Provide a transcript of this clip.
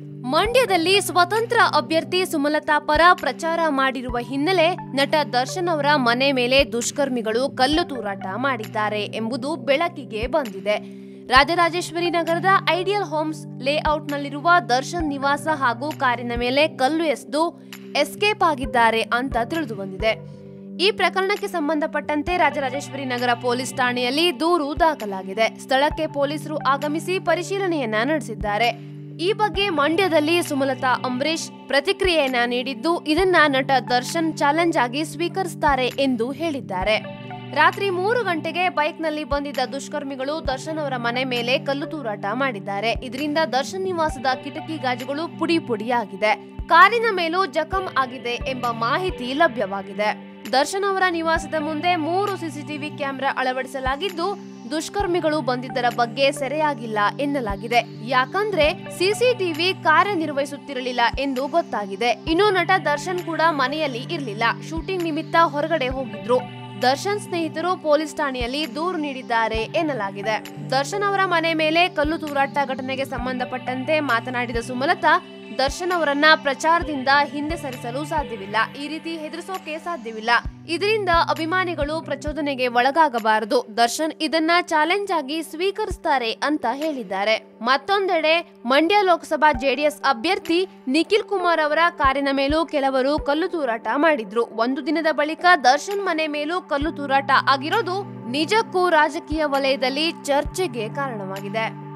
ಮಂಡ್ಯದಲ್ಲಿ ಸ್ವತಂತ್ರ ಅಭ್ಯರ್ಥಿ ಸುಮಲತಾ ಪರ ಪ್ರಚಾರ ಮಾಡಿರುವ ಹಿನ್ನೆಲೆ ನಟ ದರ್ಶನ್ ಅವರ ಮನೆ ಮೇಲೆ ದುಷ್ಕರ್ಮಿಗಳು ಕಲ್ಲು ತೂರಾಟ ಮಾಡಿದ್ದಾರೆ ಎಂಬುದು ಬೆಳಕಿಗೆ ಬಂದಿದೆ. ರಾಜರಾಜೇಶ್ವರಿ ನಗರದ ಐಡಿಯಲ್ ಹೋಮ್ಸ್ ಲೇಔಟ್ನಲ್ಲಿರುವ ದರ್ಶನ್ ನಿವಾಸ ಹಾಗೂ ಕಾರಿನ ಮೇಲೆ ಕಲ್ಲು ಎಸೆದು ಎಸ್ಕೇಪ್ ಆಗಿದ್ದಾರೆ ಅಂತ ತಿಳಿದು ಬಂದಿದೆ. ಈ ಪ್ರಕರಣಕ್ಕೆ ಸಂಬಂಧಪಟ್ಟಂತೆ ರಾಜರಾಜೇಶ್ವರಿ ನಗರ ಪೊಲೀಸ್ ಠಾಣೆಯಲ್ಲಿ ದೂರು ದಾಖಲಾಗಿದೆ. ಸ್ಥಳಕ್ಕೆ ಪೊಲೀಸರು ಆಗಮಿಸಿ ಪರಿಶೀಲನೆಯನ್ನ ನಡೆಸಿದ್ದಾರೆ. ಈ ಬಗ್ಗೆ ಮಂಡ್ಯದಲ್ಲಿ ಸುಮಲತಾ ಅಂಬರೀಶ್ ಪ್ರತಿಕ್ರಿಯೆಯನ್ನ ನೀಡಿದ್ದು ಇದನ್ನ ನಟ ದರ್ಶನ್ ಚಾಲೆಂಜ್ ಆಗಿ ಸ್ವೀಕರಿಸುತ್ತಾರೆ ಎಂದು ಹೇಳಿದ್ದಾರೆ. ರಾತ್ರಿ ಮೂರು ಗಂಟೆಗೆ ಬೈಕ್ನಲ್ಲಿ ಬಂದಿದ್ದ ದುಷ್ಕರ್ಮಿಗಳು ದರ್ಶನ್ ಅವರ ಮನೆ ಮೇಲೆ ಕಲ್ಲು ತೂರಾಟ ಮಾಡಿದ್ದಾರೆ. ಇದರಿಂದ ದರ್ಶನ್ ನಿವಾಸದ ಕಿಟಕಿ ಗಾಜುಗಳು ಪುಡಿ ಪುಡಿಯಾಗಿದೆ. ಕಾರಿನ ಮೇಲೂ ಜಖಂ ಆಗಿದೆ ಎಂಬ ಮಾಹಿತಿ ಲಭ್ಯವಾಗಿದೆ. ದರ್ಶನ್ ಅವರ ನಿವಾಸದ ಮುಂದೆ ಮೂರು ಸಿಸಿಟಿವಿ ಕ್ಯಾಮೆರಾ ಅಳವಡಿಸಲಾಗಿದ್ದು ದುಷ್ಕರ್ಮಿಗಳು ಬಂದಿದ್ದರ ಬಗ್ಗೆ ಸೆರೆಯಾಗಿಲ್ಲ ಎನ್ನಲಾಗಿದೆ. ಯಾಕಂದ್ರೆ ಸಿಸಿಟಿವಿ ಕಾರ್ಯನಿರ್ವಹಿಸುತ್ತಿರಲಿಲ್ಲ ಎಂದು ಗೊತ್ತಾಗಿದೆ. ಇನ್ನು ನಟ ದರ್ಶನ್ ಕೂಡ ಮನೆಯಲ್ಲಿ ಇರಲಿಲ್ಲ. ಶೂಟಿಂಗ್ ನಿಮಿತ್ತ ಹೊರಗಡೆ ಹೋಗಿದ್ರು. ದರ್ಶನ್ ಸ್ನೇಹಿತರು ಪೊಲೀಸ್ ಠಾಣೆಯಲ್ಲಿ ದೂರು ನೀಡಿದ್ದಾರೆ ಎನ್ನಲಾಗಿದೆ. ದರ್ಶನ್ ಅವರ ಮನೆ ಮೇಲೆ ಕಲ್ಲು ತೂರಾಟ ಘಟನೆಗೆ ಸಂಬಂಧಪಟ್ಟಂತೆ ಮಾತನಾಡಿದ ಸುಮಲತಾ ದರ್ಶನ್ ಅವರನ್ನ ಪ್ರಚಾರದಿಂದ ಹಿಂದೆ ಸರಿಸಲು ಸಾಧ್ಯವಿಲ್ಲ. ಈ ರೀತಿ ಹೆದರಿಸೋಕೆ ಸಾಧ್ಯವಿಲ್ಲ. ಇದರಿಂದ ಅಭಿಮಾನಿಗಳು ಪ್ರಚೋದನೆಗೆ ಒಳಗಾಗಬಾರದು. ದರ್ಶನ್ ಇದನ್ನ ಚಾಲೆಂಜ್ ಆಗಿ ಸ್ವೀಕರಿಸ್ತಾರೆ ಅಂತ ಹೇಳಿದ್ದಾರೆ. ಮತ್ತೊಂದೆಡೆ ಮಂಡ್ಯ ಲೋಕಸಭಾ ಜೆಡಿಎಸ್ ಅಭ್ಯರ್ಥಿ ನಿಖಿಲ್ ಕುಮಾರ್ ಅವರ ಕಾರಿನ ಮೇಲೂ ಕೆಲವರು ಕಲ್ಲು ತೂರಾಟ ಮಾಡಿದ್ರು. ಒಂದು ದಿನದ ಬಳಿಕ ದರ್ಶನ್ ಮನೆ ಮೇಲೂ ಕಲ್ಲು ತೂರಾಟ ಆಗಿರೋದು ನಿಜಕ್ಕೂ ರಾಜಕೀಯ ವಲಯದಲ್ಲಿ ಚರ್ಚೆಗೆ ಕಾರಣವಾಗಿದೆ.